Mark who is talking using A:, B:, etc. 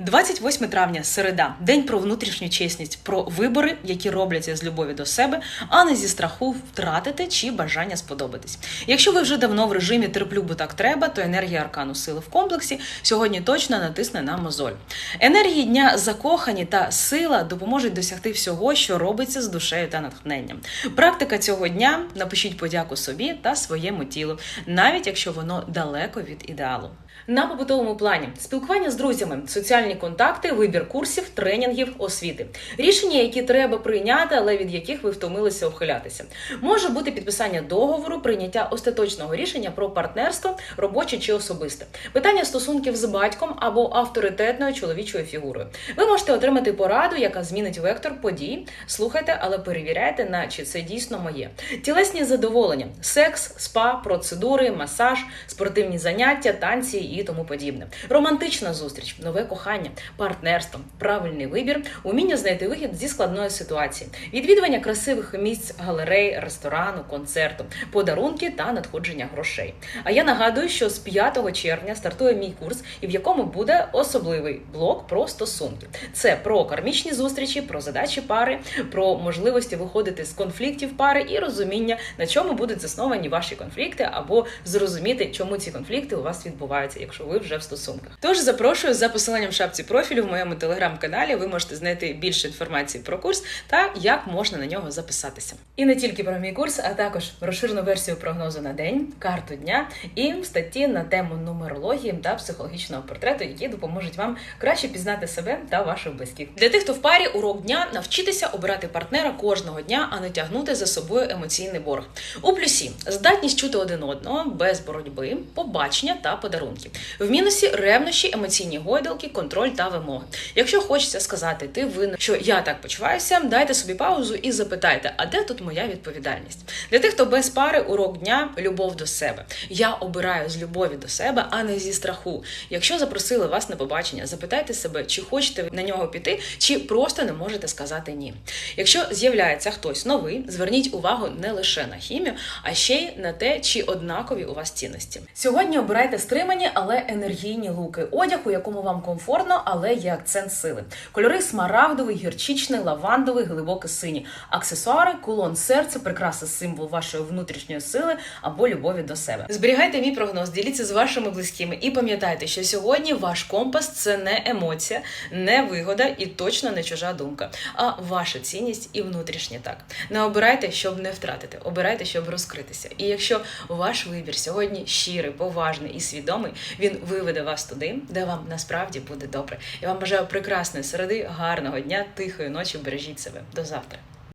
A: 28 травня, середа, день про внутрішню чесність, про вибори, які робляться з любові до себе, а не зі страху втратити чи бажання сподобатись. Якщо ви вже давно в режимі терплю, бо так треба, то енергія аркану сили в комплексі сьогодні точно натисне на мозоль. Енергії дня закохані та сила допоможуть досягти всього, що робиться з душею та натхненням. Практика цього дня напишіть подяку собі та своєму тілу, навіть якщо воно далеко від ідеалу. На побутовому плані спілкування з друзями, соціальні контакти, вибір курсів, тренінгів, освіти, рішення, які треба прийняти, але від яких ви втомилися ухилятися. Може бути підписання договору, прийняття остаточного рішення про партнерство, робоче чи особисте, питання стосунків з батьком або авторитетною чоловічою фігурою. Ви можете отримати пораду, яка змінить вектор подій. Слухайте, але перевіряйте, на чи це дійсно моє. Тілесні задоволення, секс, спа, процедури, масаж, спортивні заняття, танці і тому подібне. Романтична зустріч, нове кохання, партнерство, правильний вибір, уміння знайти вихід зі складної ситуації, відвідування красивих місць, галерей, ресторану, концерту, подарунки та надходження грошей. А я нагадую, що з 5 червня стартує мій курс, і в якому буде особливий блок про стосунки. Це про кармічні зустрічі, про задачі пари, про можливості виходити з конфліктів пари і розуміння, на чому будуть засновані ваші конфлікти, або зрозуміти, чому ці конфлікти у вас відбуваються, якщо ви вже в стосунках. Тож запрошую за посиланням в шапці профілю в моєму телеграм-каналі. Ви можете знайти більше інформації про курс та як можна на нього записатися. І не тільки про мій курс, а також розширену версію прогнозу на день, карту дня і статті на тему нумерології та психологічного портрету, які допоможуть вам краще пізнати себе та ваших близьких. Для тих, хто в парі урок дня навчитися обирати партнера кожного дня, а не тягнути за собою емоційний борг. У плюсі здатність чути один одного без боротьби, побачення та подарунки. В мінусі ревнощі, емоційні гойдалки, контроль та вимоги. Якщо хочеться сказати, ти винен, що я так почуваюся, дайте собі паузу і запитайте, а де тут моя відповідальність? Для тих, хто без пари, урок дня любов до себе. Я обираю з любові до себе, а не зі страху. Якщо запросили вас на побачення, запитайте себе, чи хочете на нього піти, чи просто не можете сказати ні. Якщо з'являється хтось новий, зверніть увагу не лише на хімію, а ще й на те, чи однакові у вас цінності. Сьогодні обирайте стримані, але енергійні луки. Одяг, у якому вам комфортно, але є акцент сили. Кольори смарагдовий, гірчичний, лавандовий, глибокий синій. Аксесуари, кулон серця, прикраса символ вашої внутрішньої сили або любові до себе. Зберігайте мій прогноз, діліться з вашими близькими і пам'ятайте, що сьогодні ваш компас це не емоція, не вигода і точно не чужа думка, а ваша цінність і внутрішнє так. Не обирайте, щоб не втратити, обирайте, щоб розкритися. І якщо ваш вибір сьогодні щирий, поважний і свідомий, він виведе вас туди, де вам насправді буде добре. Я вам бажаю прекрасної середи, гарного дня, тихої ночі. Бережіть себе. До завтра.